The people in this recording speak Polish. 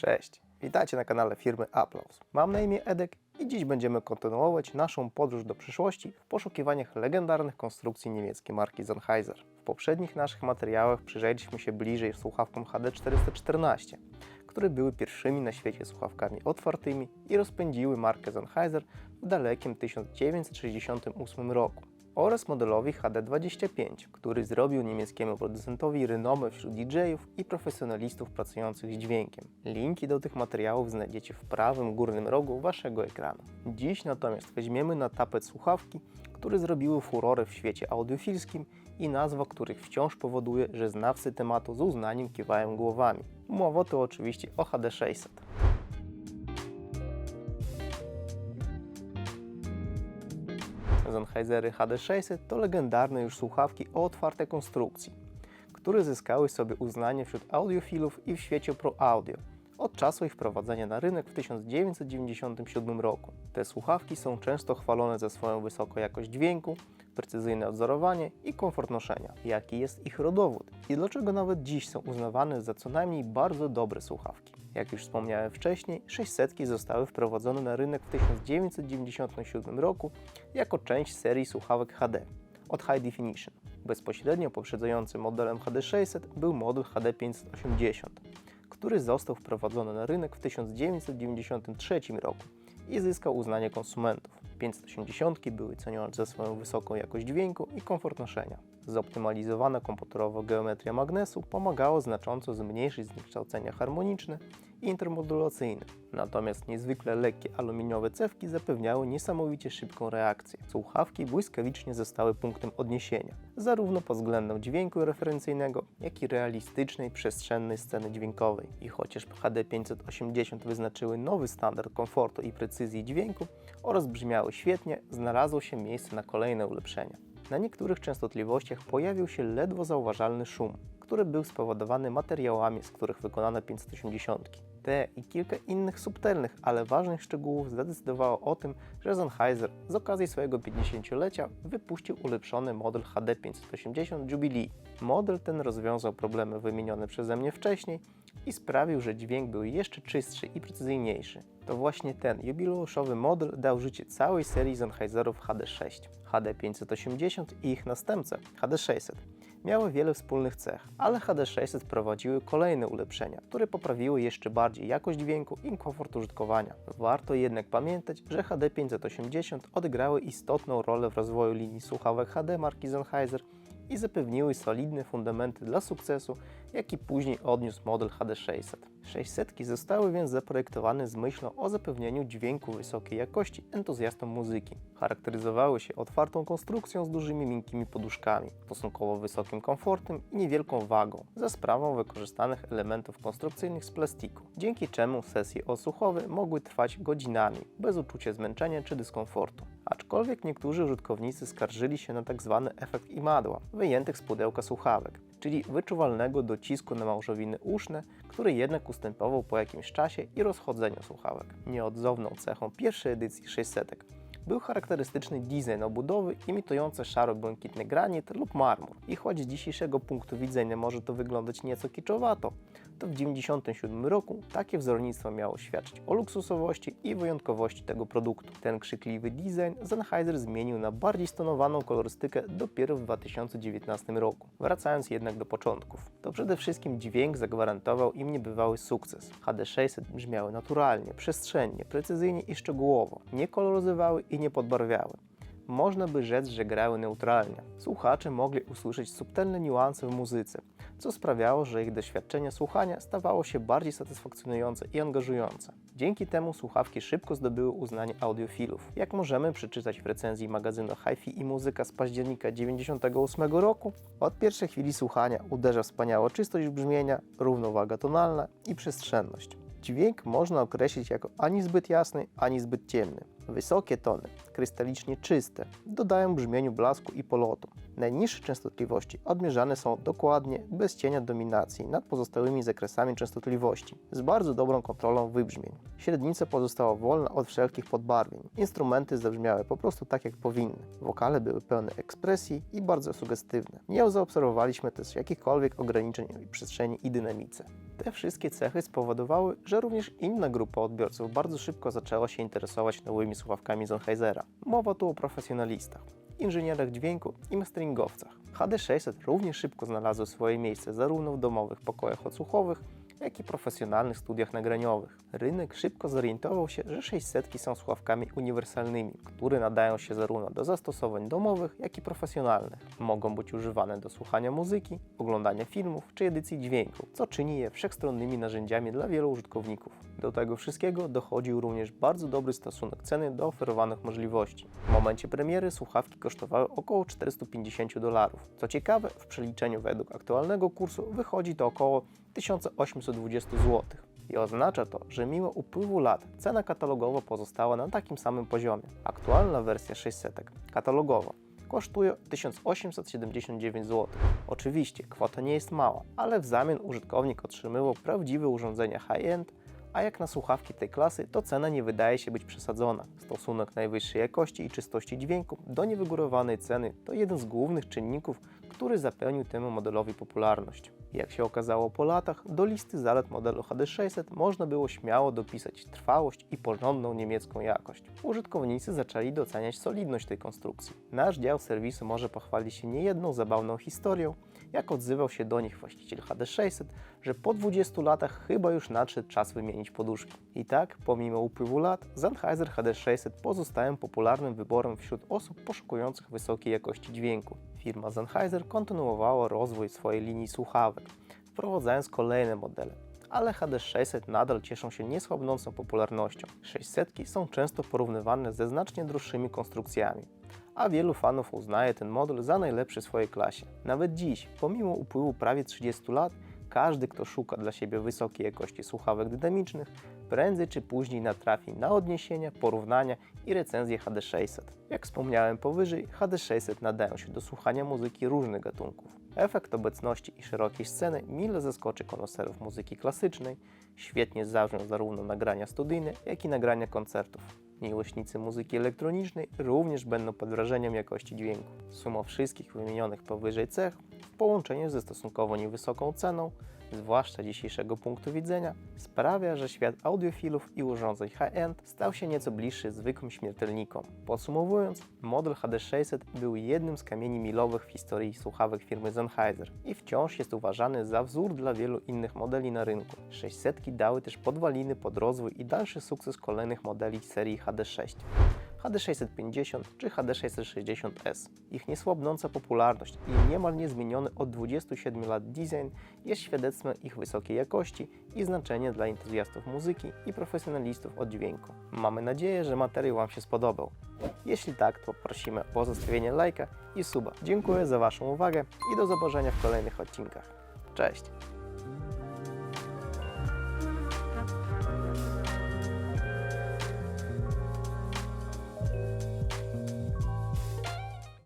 Cześć, witajcie na kanale firmy Applause. Mam na imię Edek i dziś będziemy kontynuować naszą podróż do przyszłości w poszukiwaniach legendarnych konstrukcji niemieckiej marki Sennheiser. W poprzednich naszych materiałach przyjrzeliśmy się bliżej słuchawkom HD414, które były pierwszymi na świecie słuchawkami otwartymi i rozpędziły markę Sennheiser w dalekim 1968 roku oraz modelowi HD25, który zrobił niemieckiemu producentowi renomę wśród DJ-ów i profesjonalistów pracujących z dźwiękiem. Linki do tych materiałów znajdziecie w prawym górnym rogu waszego ekranu. Dziś natomiast weźmiemy na tapet słuchawki, które zrobiły furorę w świecie audiofilskim i nazwa których wciąż powoduje, że znawcy tematu z uznaniem kiwają głowami. Mowa tu oczywiście o HD600. Sennheisery HD600 to legendarne już słuchawki o otwartej konstrukcji, które zyskały sobie uznanie wśród audiofilów i w świecie pro audio od czasu ich wprowadzenia na rynek w 1997 roku. Te słuchawki są często chwalone za swoją wysoką jakość dźwięku, precyzyjne odzorowanie i komfort noszenia. Jaki jest ich rodowód i dlaczego nawet dziś są uznawane za co najmniej bardzo dobre słuchawki? Jak już wspomniałem wcześniej, 600 zostały wprowadzone na rynek w 1997 roku jako część serii słuchawek HD od High Definition. Bezpośrednio poprzedzającym modelem HD600 był model HD580, który został wprowadzony na rynek w 1993 roku i zyskał uznanie konsumentów. 580 były cenione za swoją wysoką jakość dźwięku i komfort noszenia. Zoptymalizowana komputerowo geometria magnesu pomagało znacząco zmniejszyć zniekształcenia harmoniczne intermodulacyjne. Natomiast niezwykle lekkie aluminiowe cewki zapewniały niesamowicie szybką reakcję. Słuchawki błyskawicznie zostały punktem odniesienia, zarówno pod względem dźwięku referencyjnego, jak i realistycznej, przestrzennej sceny dźwiękowej. I chociaż HD 580 wyznaczyły nowy standard komfortu i precyzji dźwięku oraz brzmiały świetnie, znalazło się miejsce na kolejne ulepszenia. Na niektórych częstotliwościach pojawił się ledwo zauważalny szum, który był spowodowany materiałami, z których wykonano 580. Te i kilka innych subtelnych, ale ważnych szczegółów zadecydowało o tym, że Sennheiser z okazji swojego 50-lecia wypuścił ulepszony model HD 580 Jubilee. Model ten rozwiązał problemy wymienione przeze mnie wcześniej i sprawił, że dźwięk był jeszcze czystszy i precyzyjniejszy. To właśnie ten jubileuszowy model dał życie całej serii Sennheiserów HD6. HD580 i ich następca HD600 miały wiele wspólnych cech, ale HD600 wprowadziły kolejne ulepszenia, które poprawiły jeszcze bardziej jakość dźwięku i komfort użytkowania. Warto jednak pamiętać, że HD580 odegrały istotną rolę w rozwoju linii słuchawek HD marki Sennheiser i zapewniły solidne fundamenty dla sukcesu, jaki później odniósł model HD600. 600 zostały więc zaprojektowane z myślą o zapewnieniu dźwięku wysokiej jakości entuzjastom muzyki. Charakteryzowały się otwartą konstrukcją z dużymi miękkimi poduszkami, stosunkowo wysokim komfortem i niewielką wagą, za sprawą wykorzystanych elementów konstrukcyjnych z plastiku, dzięki czemu sesje osłuchowe mogły trwać godzinami, bez uczucia zmęczenia czy dyskomfortu. Aczkolwiek niektórzy użytkownicy skarżyli się na tzw. efekt imadła, wyjętych z pudełka słuchawek, czyli wyczuwalnego docisku na małżowiny uszne, który jednak ustępował po jakimś czasie i rozchodzeniu słuchawek. Nieodzowną cechą pierwszej edycji 600 był charakterystyczny design obudowy imitujący szaro-błękitny granit lub marmur. I choć z dzisiejszego punktu widzenia może to wyglądać nieco kiczowato, to w 1997 roku takie wzornictwo miało świadczyć o luksusowości i wyjątkowości tego produktu. Ten krzykliwy design Sennheiser zmienił na bardziej stonowaną kolorystykę dopiero w 2019 roku. Wracając jednak do początków, to przede wszystkim dźwięk zagwarantował im niebywały sukces. HD600 brzmiały naturalnie, przestrzennie, precyzyjnie i szczegółowo, nie koloryzowały i nie podbarwiały. Można by rzec, że grały neutralnie. Słuchacze mogli usłyszeć subtelne niuanse w muzyce, co sprawiało, że ich doświadczenie słuchania stawało się bardziej satysfakcjonujące i angażujące. Dzięki temu słuchawki szybko zdobyły uznanie audiofilów. Jak możemy przeczytać w recenzji magazynu Hi-Fi i Muzyka z października 1998 roku, od pierwszej chwili słuchania uderza wspaniała czystość brzmienia, równowaga tonalna i przestrzenność. Dźwięk można określić jako ani zbyt jasny, ani zbyt ciemny. Wysokie tony, krystalicznie czyste, dodają brzmieniu blasku i polotu. Najniższe częstotliwości odmierzane są dokładnie, bez cienia dominacji nad pozostałymi zakresami częstotliwości, z bardzo dobrą kontrolą wybrzmień. Średnica pozostała wolna od wszelkich podbarwień. Instrumenty zabrzmiały po prostu tak jak powinny. Wokale były pełne ekspresji i bardzo sugestywne. Nie zaobserwowaliśmy też jakichkolwiek ograniczeń w przestrzeni i dynamice. Te wszystkie cechy spowodowały, że również inna grupa odbiorców bardzo szybko zaczęła się interesować nowymi słuchawkami Sennheisera. Mowa tu o profesjonalistach, inżynierach dźwięku i masteringowcach. HD600 również szybko znalazło swoje miejsce zarówno w domowych pokojach odsłuchowych, jak i profesjonalnych studiach nagraniowych. Rynek szybko zorientował się, że 600 są słuchawkami uniwersalnymi, które nadają się zarówno do zastosowań domowych, jak i profesjonalnych. Mogą być używane do słuchania muzyki, oglądania filmów czy edycji dźwięku, co czyni je wszechstronnymi narzędziami dla wielu użytkowników. Do tego wszystkiego dochodził również bardzo dobry stosunek ceny do oferowanych możliwości. W momencie premiery słuchawki kosztowały około 450 dolarów. Co ciekawe, w przeliczeniu według aktualnego kursu wychodzi to około 1820 zł. I oznacza to, że mimo upływu lat cena katalogowa pozostała na takim samym poziomie. Aktualna wersja 600 katalogowa kosztuje 1879 zł. Oczywiście kwota nie jest mała, ale w zamian użytkownik otrzymywał prawdziwe urządzenia high-end, a jak na słuchawki tej klasy, to cena nie wydaje się być przesadzona. Stosunek najwyższej jakości i czystości dźwięku do niewygórowanej ceny to jeden z głównych czynników, który zapewnił temu modelowi popularność. Jak się okazało po latach, do listy zalet modelu HD600 można było śmiało dopisać trwałość i porządną niemiecką jakość. Użytkownicy zaczęli doceniać solidność tej konstrukcji. Nasz dział serwisu może pochwalić się niejedną zabawną historią, jak odzywał się do nich właściciel HD600, że po 20 latach chyba już nadszedł czas wymienić poduszki. I tak, pomimo upływu lat, Sennheiser HD600 pozostaje popularnym wyborem wśród osób poszukujących wysokiej jakości dźwięku. Firma Sennheiser kontynuowała rozwój swojej linii słuchawek, wprowadzając kolejne modele. Ale HD600 nadal cieszą się niesłabnącą popularnością. 600 są często porównywane ze znacznie droższymi konstrukcjami a wielu fanów uznaje ten model za najlepszy w swojej klasie. Nawet dziś, pomimo upływu prawie 30 lat, każdy, kto szuka dla siebie wysokiej jakości słuchawek dynamicznych, prędzej czy później natrafi na odniesienia, porównania i recenzje HD600. Jak wspomniałem powyżej, HD600 nadają się do słuchania muzyki różnych gatunków. Efekt obecności i szerokiej sceny mile zaskoczy konoserów muzyki klasycznej, świetnie zabrzmią zarówno nagrania studyjne, jak i nagrania koncertów. Miłośnicy muzyki elektronicznej również będą pod wrażeniem jakości dźwięku. Suma wszystkich wymienionych powyżej cech w połączeniu ze stosunkowo niewysoką ceną, zwłaszcza dzisiejszego punktu widzenia, sprawia, że świat audiofilów i urządzeń high-end stał się nieco bliższy zwykłym śmiertelnikom. Podsumowując, model HD600 był jednym z kamieni milowych w historii słuchawek firmy Sennheiser i wciąż jest uważany za wzór dla wielu innych modeli na rynku. 600 dały też podwaliny pod rozwój i dalszy sukces kolejnych modeli serii HD6. HD650 czy HD660S. Ich niesłabnąca popularność i niemal niezmieniony od 27 lat design jest świadectwem ich wysokiej jakości i znaczenia dla entuzjastów muzyki i profesjonalistów od dźwięku. Mamy nadzieję, że materiał Wam się spodobał. Jeśli tak, to prosimy o pozostawienie lajka i suba. Dziękuję za Waszą uwagę i do zobaczenia w kolejnych odcinkach. Cześć!